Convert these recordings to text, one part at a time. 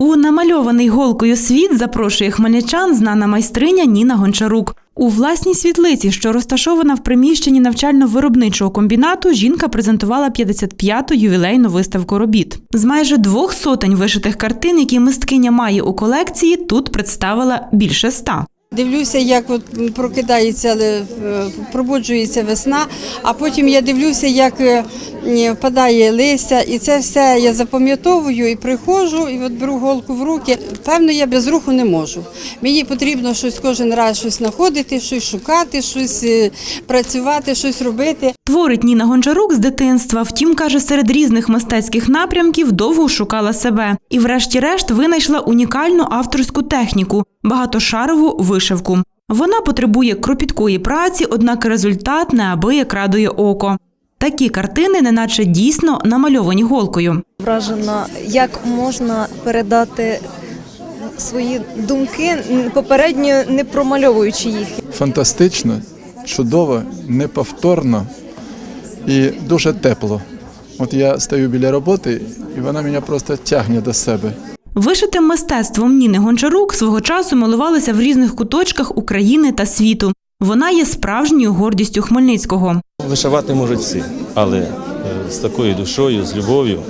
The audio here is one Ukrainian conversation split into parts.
У намальований голкою світ запрошує хмельничан знана майстриня Ніна Гончарук. У власній світлиці, що розташована в приміщенні навчально-виробничого комбінату, жінка презентувала 55-ту ювілейну виставку робіт. З майже двох сотень вишитих картин, які мисткиня має у колекції, тут представила більше ста. Дивлюся, як от прокидається, е, пробуджується весна, а потім я дивлюся, як е, впадає листя, і це все я запам'ятовую і приходжу, і от беру голку в руки. Певно, я без руху не можу. Мені потрібно щось кожен раз щось знаходити, щось шукати, щось е, працювати, щось робити. Творить Ніна Гончарук з дитинства. Втім, каже, серед різних мистецьких напрямків довго шукала себе і, врешті-решт, винайшла унікальну авторську техніку багатошарову вишивку. Вона потребує кропіткої праці, однак результат неабияк радує око. Такі картини, неначе дійсно намальовані голкою. вражена, як можна передати свої думки, попередньо не промальовуючи їх. фантастично, чудово, неповторно і дуже тепло. От я стою біля роботи, і вона мене просто тягне до себе. Вишитим мистецтвом Ніни Гончарук свого часу милувалися в різних куточках України та світу. Вона є справжньою гордістю Хмельницького. Вишивати можуть всі, але е, з такою душою, з любов'ю,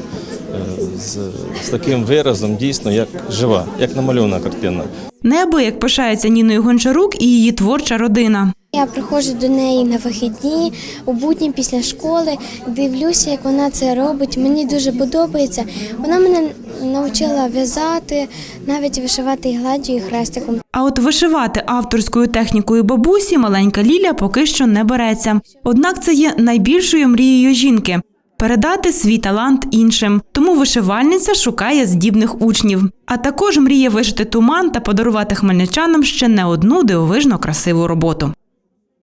е, з, з таким виразом, дійсно, як жива, як намальована картина. Неабияк пишається Ніною Гончарук і її творча родина. Я приходжу до неї на вихідні, у будні після школи, дивлюся, як вона це робить. Мені дуже подобається. Вона мене навчила в'язати, навіть вишивати і гладдю, і хрестиком. А от вишивати авторською технікою бабусі маленька Ліля поки що не береться. Однак це є найбільшою мрією жінки передати свій талант іншим. Тому вишивальниця шукає здібних учнів. А також мріє вишити туман та подарувати хмельничанам ще не одну дивовижно красиву роботу.